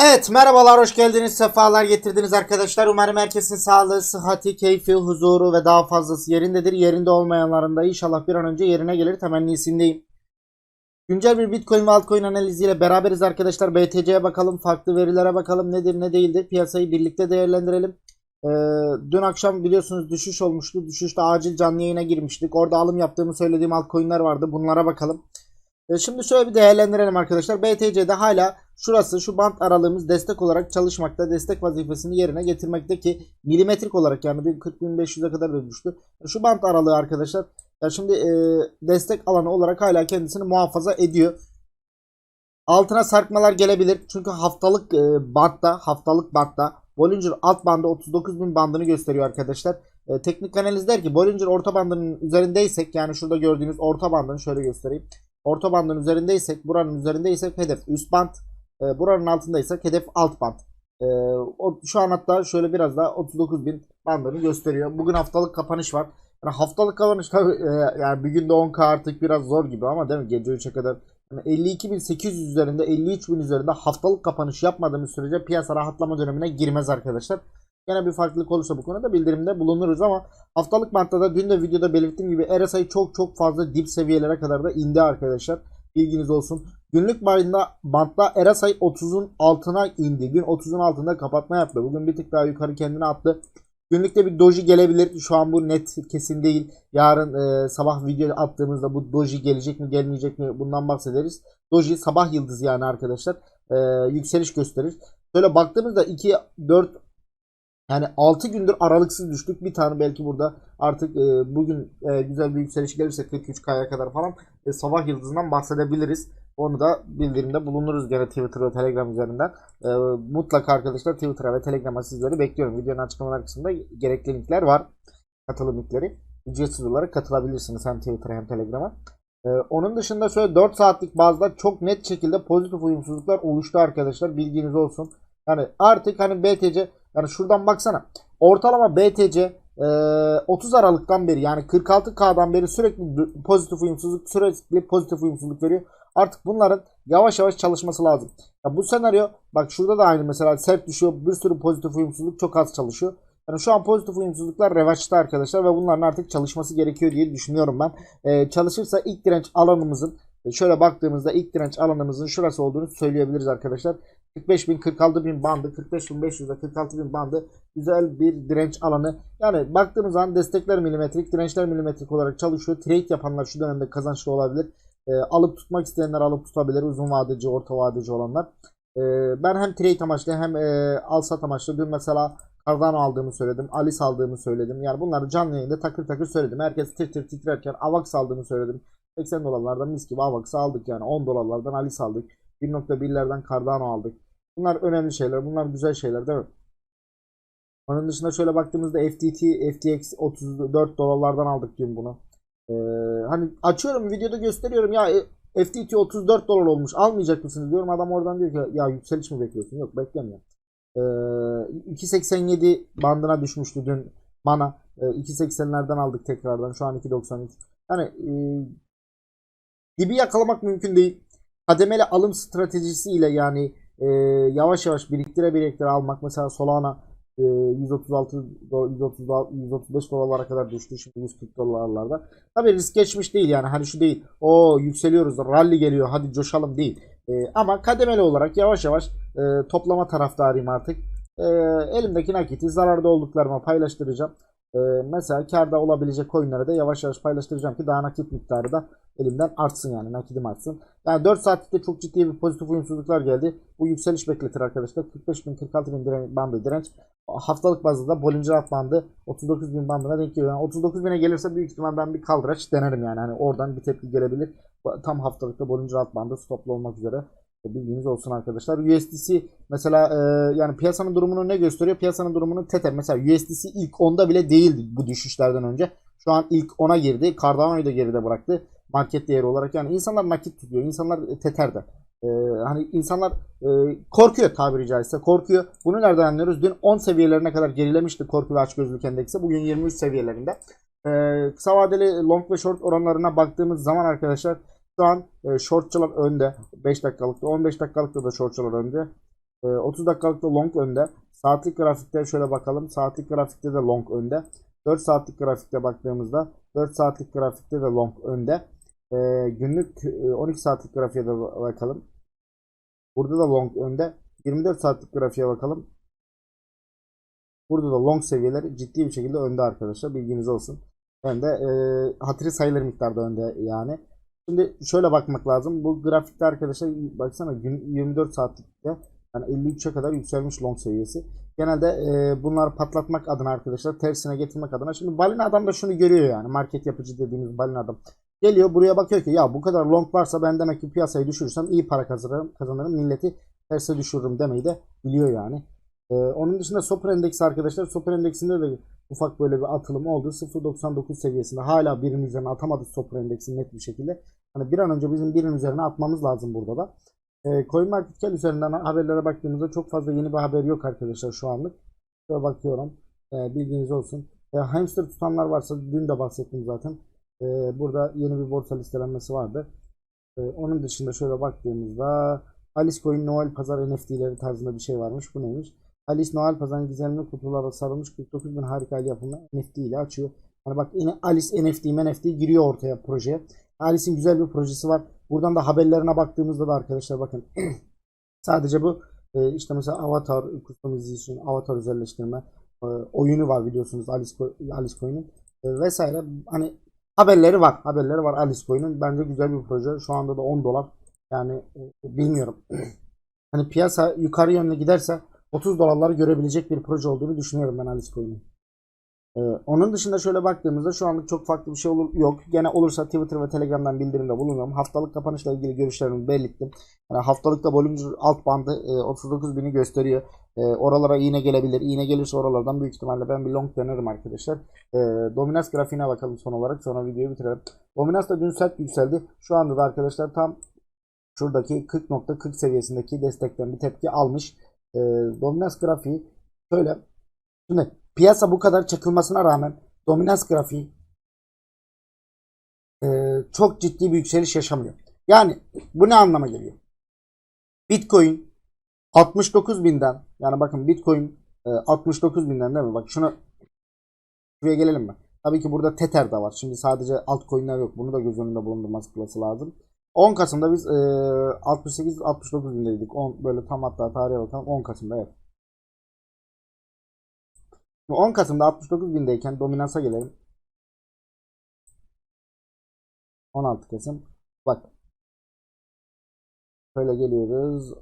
Evet merhabalar hoş geldiniz sefalar getirdiniz arkadaşlar. Umarım herkesin sağlığı sıhhati keyfi huzuru ve daha fazlası yerindedir. Yerinde olmayanların da inşallah bir an önce yerine gelir temennisindeyim Güncel bir Bitcoin ve altcoin analiziyle beraberiz arkadaşlar. BTC'ye bakalım farklı verilere bakalım nedir ne değildir? Piyasayı birlikte değerlendirelim. Ee, Dün akşam biliyorsunuz düşüş olmuştu. Düşüşte acil canlı yayına girmiştik. Orada alım yaptığımı söylediğim altcoin'ler vardı. Bunlara bakalım. E, Şimdi şöyle bir değerlendirelim arkadaşlar. BTC'de hala şurası şu bant aralığımız destek olarak çalışmakta. Destek vazifesini yerine getirmekte ki milimetrik olarak yani 40.500'e kadar da düştü. Şu bant aralığı arkadaşlar ya şimdi e, destek alanı olarak hala kendisini muhafaza ediyor. Altına sarkmalar gelebilir. Çünkü haftalık e, bantta, haftalık bantta Bollinger alt bandı 39.000 bandını gösteriyor arkadaşlar. E, teknik analiz der ki Bollinger orta bandının üzerindeysek yani şurada gördüğünüz orta bandını şöyle göstereyim. Orta bandın üzerindeysek, buranın üzerindeysek hedef üst band. E, buranın altındaysak hedef alt band. E, o, şu an hatta şöyle biraz daha 39.000 bandını gösteriyor. Bugün haftalık kapanış var. Yani haftalık kapanış tabii e, yani bir günde 10k artık biraz zor gibi ama değil mi? Gece 3'e kadar yani 52.800 üzerinde 53.000 üzerinde haftalık kapanış yapmadığımız sürece piyasa rahatlama dönemine girmez arkadaşlar. Yine bir farklılık olursa bu konuda bildirimde bulunuruz ama haftalık bantta da dün de videoda belirttiğim gibi RSI çok çok fazla dip seviyelere kadar da indi arkadaşlar. Bilginiz olsun. Günlük bandında bantta RSI 30'un altına indi. Gün 30'un altında kapatma yaptı. Bugün bir tık daha yukarı kendini attı. Günlükte bir doji gelebilir. Şu an bu net kesin değil. Yarın e, sabah video attığımızda bu doji gelecek mi gelmeyecek mi bundan bahsederiz. Doji sabah yıldızı yani arkadaşlar. E, yükseliş gösterir. Şöyle baktığımızda 2, 4, yani 6 gündür aralıksız düştük. Bir tane belki burada artık e, bugün e, güzel bir yükseliş gelirse 43K'ya kadar falan e, sabah yıldızından bahsedebiliriz. Onu da bildirimde bulunuruz gene Twitter ve Telegram üzerinden. E, mutlaka arkadaşlar Twitter'a ve Telegram'a sizleri bekliyorum. Videonun açıklamalar kısmında gerekli linkler var. Katılım linkleri. Ücretsiz olarak katılabilirsiniz hem Twitter'a hem Telegram'a. E, onun dışında şöyle 4 saatlik bazda çok net şekilde pozitif uyumsuzluklar oluştu arkadaşlar. Bilginiz olsun. Yani artık hani BTC yani şuradan baksana. Ortalama BTC e, 30 Aralık'tan beri yani 46K'dan beri sürekli pozitif uyumsuzluk sürekli pozitif uyumsuzluk veriyor. Artık bunların yavaş yavaş çalışması lazım. Ya bu senaryo bak şurada da aynı mesela sert düşüyor. Bir sürü pozitif uyumsuzluk çok az çalışıyor. Yani şu an pozitif uyumsuzluklar revaçta arkadaşlar ve bunların artık çalışması gerekiyor diye düşünüyorum ben. Ee, çalışırsa ilk direnç alanımızın şöyle baktığımızda ilk direnç alanımızın şurası olduğunu söyleyebiliriz arkadaşlar. 45.000 46.000 bandı 45.500 ile 46.000 bandı güzel bir direnç alanı. Yani baktığımız zaman destekler milimetrik dirençler milimetrik olarak çalışıyor. Trade yapanlar şu dönemde kazançlı olabilir. E, alıp tutmak isteyenler alıp tutabilir. Uzun vadeci orta vadeci olanlar. E, ben hem trade amaçlı hem e, al sat amaçlı dün mesela Cardano aldığımı söyledim. Alice aldığımı söyledim. Yani bunları canlı yayında takır takır söyledim. Herkes tir tir titrerken AVAX aldığımı söyledim. 80 dolarlardan mis gibi AVAX'ı aldık yani. 10 dolarlardan Alice aldık. 1.1'lerden Cardano aldık. Bunlar önemli şeyler. Bunlar güzel şeyler değil mi? Onun dışında şöyle baktığımızda FTT, FTX 34 dolarlardan aldık dün bunu. Ee, hani açıyorum videoda gösteriyorum ya e, FTT 34 dolar olmuş almayacak mısınız diyorum. Adam oradan diyor ki ya yükseliş mi bekliyorsun? Yok beklemiyorum. Ee, 2.87 bandına düşmüştü dün mana. Ee, 2.80'lerden aldık tekrardan. Şu an 2.93. Yani e, dibi yakalamak mümkün değil. Kademeli alım stratejisi ile yani e, yavaş yavaş biriktire biriktire almak. Mesela Solana e, 136 130 135 dolarlara kadar düştü. Şimdi 140 dolarlarda. Tabii risk geçmiş değil yani. Hani şu değil. O yükseliyoruz. Rally geliyor. Hadi coşalım değil. E, ama kademeli olarak yavaş yavaş e, toplama taraftarıyım artık. E, elimdeki nakiti zararda olduklarıma paylaştıracağım. E, mesela karda olabilecek coinlere de yavaş yavaş paylaştıracağım ki daha nakit miktarı da elimden artsın yani nakidim artsın. Yani 4 saatlikte çok ciddi bir pozitif uyumsuzluklar geldi. Bu yükseliş bekletir arkadaşlar. 45 bin 46 bin direnç, bandı direnç. Haftalık bazda da Bollinger Alt bandı 39 bin bandına denk geliyor. Yani 39 bine gelirse büyük ihtimal ben bir kaldıraç denerim yani. Hani oradan bir tepki gelebilir. Tam haftalıkta Bollinger Alt bandı stoplu olmak üzere. Bilginiz olsun arkadaşlar. USDC mesela e, yani piyasanın durumunu ne gösteriyor? Piyasanın durumunu Tether mesela USDC ilk 10'da bile değildi bu düşüşlerden önce. Şu an ilk 10'a girdi. Cardano'yu da geride bıraktı. Market değeri olarak yani insanlar nakit tutuyor. insanlar Tether'de. Ee, hani insanlar e, korkuyor tabiri caizse korkuyor. Bunu nereden anlıyoruz? Dün 10 seviyelerine kadar gerilemişti korku ve açgözlülük endeksi. Bugün 23 seviyelerinde. Ee, kısa vadeli long ve short oranlarına baktığımız zaman arkadaşlar şu an e, shortçılar önde. 5 dakikalıkta 15 dakikalıkta da shortçılar önde. Ee, 30 dakikalıkta long önde. Saatlik grafikte şöyle bakalım. Saatlik grafikte de long önde. 4 saatlik grafikte baktığımızda 4 saatlik grafikte de long önde. Ee, günlük e, 12 saatlik grafiğe de bakalım. Burada da long önde. 24 saatlik grafiğe bakalım. Burada da long seviyeleri ciddi bir şekilde önde arkadaşlar. Bilginiz olsun. Hem de e, hatırı sayılır miktarda önde yani. Şimdi şöyle bakmak lazım. Bu grafikte arkadaşlar baksana gün 24 saatlikte yani 53'e kadar yükselmiş long seviyesi. Genelde e, bunları patlatmak adına arkadaşlar tersine getirmek adına. Şimdi balina adam da şunu görüyor yani. Market yapıcı dediğimiz balina adam. Geliyor buraya bakıyor ki ya bu kadar long varsa ben demek ki piyasayı düşürürsem iyi para kazanırım, kazanırım milleti terse düşürürüm demeyi de biliyor yani. Ee, onun dışında Super Endex arkadaşlar Super Endex'inde de ufak böyle bir atılım oldu. 0.99 seviyesinde hala birin üzerine atamadı Super Endex'in net bir şekilde. Hani bir an önce bizim birin üzerine atmamız lazım burada da. Ee, CoinMarketCap üzerinden haberlere baktığımızda çok fazla yeni bir haber yok arkadaşlar şu anlık. Şöyle bakıyorum. Ee, bilginiz olsun. Ee, hamster tutanlar varsa dün de bahsettim zaten. Ee, burada yeni bir borsa listelenmesi vardı. Ee, onun dışında şöyle baktığımızda Alice Coin Noel Pazar NFT'leri tarzında bir şey varmış. Bu neymiş? Alice Noel Pazar'ın gizemli kutulara sarılmış 49 bin harika yapımı NFT ile açıyor. Hani bak Alice NFT, NFT giriyor ortaya projeye. Alice'in güzel bir projesi var. Buradan da haberlerine baktığımızda da arkadaşlar bakın. Sadece bu e, işte mesela avatar, customization, avatar özelleştirme e, oyunu var biliyorsunuz Alice, Alice Coin'in e, vesaire. Hani haberleri var. Haberleri var Alice Coin'in. Bence güzel bir proje. Şu anda da 10 dolar. Yani e, bilmiyorum. hani piyasa yukarı yönlü giderse 30 dolarları görebilecek bir proje olduğunu düşünüyorum ben Alice Coin'in. Ee, onun dışında şöyle baktığımızda şu anlık çok farklı bir şey olur, yok. Gene olursa Twitter ve Telegram'dan bildirimde bulunuyorum. Haftalık kapanışla ilgili görüşlerimi belirttim. Yani haftalıkta Bollinger alt bandı e, 39 bini gösteriyor. E, oralara iğne gelebilir. İğne gelirse oralardan büyük ihtimalle ben bir long denerim arkadaşlar. E, Dominans grafiğine bakalım son olarak. Sonra videoyu bitirelim. Dominans da dün sert yükseldi. Şu anda da arkadaşlar tam şuradaki 40.40 seviyesindeki destekten bir tepki almış. E, dominans grafiği şöyle. Şimdi piyasa bu kadar çakılmasına rağmen dominans grafiği e, çok ciddi bir yükseliş yaşamıyor. Yani bu ne anlama geliyor? Bitcoin 69 binden yani bakın Bitcoin e, 69 binden değil mi? Bak şunu şuraya gelelim mi? Tabii ki burada Tether de var. Şimdi sadece altcoin'ler yok. Bunu da göz önünde bulundurması lazım. 10 Kasım'da biz e, 68-69 bindeydik. 10, böyle tam hatta tarihe bakalım. 10 Kasım'da evet. 10 Kasım'da 69 bindeyken dominansa gelelim. 16 Kasım. Bak. Şöyle geliyoruz.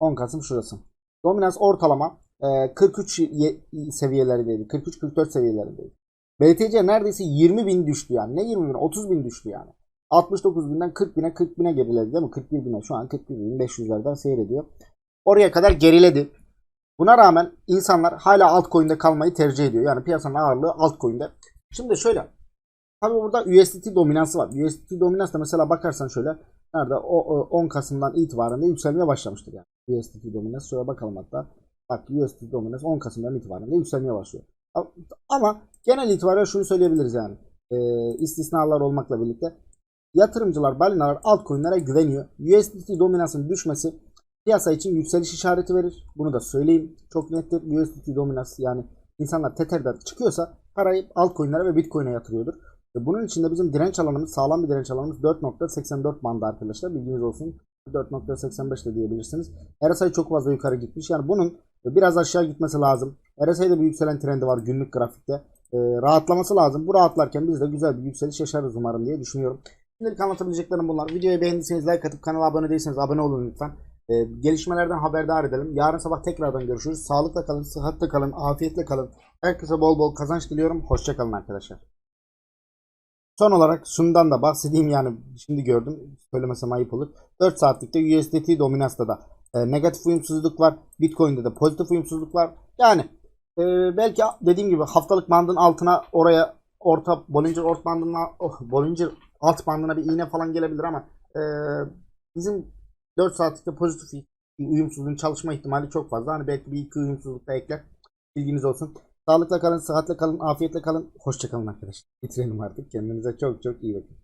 10 Kasım şurası. Dominans ortalama e, 43 ye- seviyelerindeydi. 43-44 seviyelerindeydi. BTC neredeyse 20 bin düştü yani. Ne 20 bin? 30 bin düştü yani. 69 binden 40 bine 40 bine geriledi değil mi? 41 bine şu an 41 bin 500'lerden seyrediyor. Oraya kadar geriledi. Buna rağmen insanlar hala altcoin'de kalmayı tercih ediyor. Yani piyasanın ağırlığı altcoin'de. Şimdi şöyle. Tabi burada USDT dominansı var. USDT dominans da mesela bakarsan şöyle. Nerede? O, o 10 Kasım'dan itibaren de yükselmeye başlamıştır yani. USDT dominans. Şöyle bakalım hatta. Bak USDT dominans 10 Kasım'dan itibaren de yükselmeye başlıyor. Ama genel itibariyle şunu söyleyebiliriz yani. E, istisnalar olmakla birlikte. Yatırımcılar, balinalar altcoin'lere güveniyor. USDT dominansının düşmesi piyasa için yükseliş işareti verir. Bunu da söyleyeyim. Çok nettir. USDT dominans yani insanlar Tether'den çıkıyorsa parayı altcoin'lere ve Bitcoin'e yatırıyordur. Ve bunun için de bizim direnç alanımız, sağlam bir direnç alanımız 4.84 bandı arkadaşlar. Bilginiz olsun. 4.85 de diyebilirsiniz. RSI çok fazla yukarı gitmiş. Yani bunun biraz aşağı gitmesi lazım. RSI'de bir yükselen trendi var günlük grafikte. Ee, rahatlaması lazım. Bu rahatlarken biz de güzel bir yükseliş yaşarız umarım diye düşünüyorum. Şimdilik anlatabileceklerim bunlar. Videoyu beğendiyseniz like atıp kanala abone değilseniz abone olun lütfen. Ee, gelişmelerden haberdar edelim. Yarın sabah tekrardan görüşürüz. Sağlıkla kalın, sıhhatle kalın, afiyetle kalın. Herkese bol bol kazanç diliyorum. Hoşçakalın arkadaşlar. Son olarak şundan da bahsedeyim yani şimdi gördüm söylemesem ayıp olur. 4 saatlikte USDT dominansta da e, negatif uyumsuzluk var. Bitcoin'de de pozitif uyumsuzluk var. Yani e, belki dediğim gibi haftalık bandın altına oraya orta Bollinger ort bandına oh, Bollinger alt bandına bir iğne falan gelebilir ama e, bizim 4 saatlikte pozitif uyumsuzluğun çalışma ihtimali çok fazla. Hani belki bir iki uyumsuzluk da ekler. Bilginiz olsun. Sağlıkla kalın, sıhhatle kalın, afiyetle kalın. Hoşçakalın arkadaşlar. Bitirelim artık. Kendinize çok çok iyi bakın.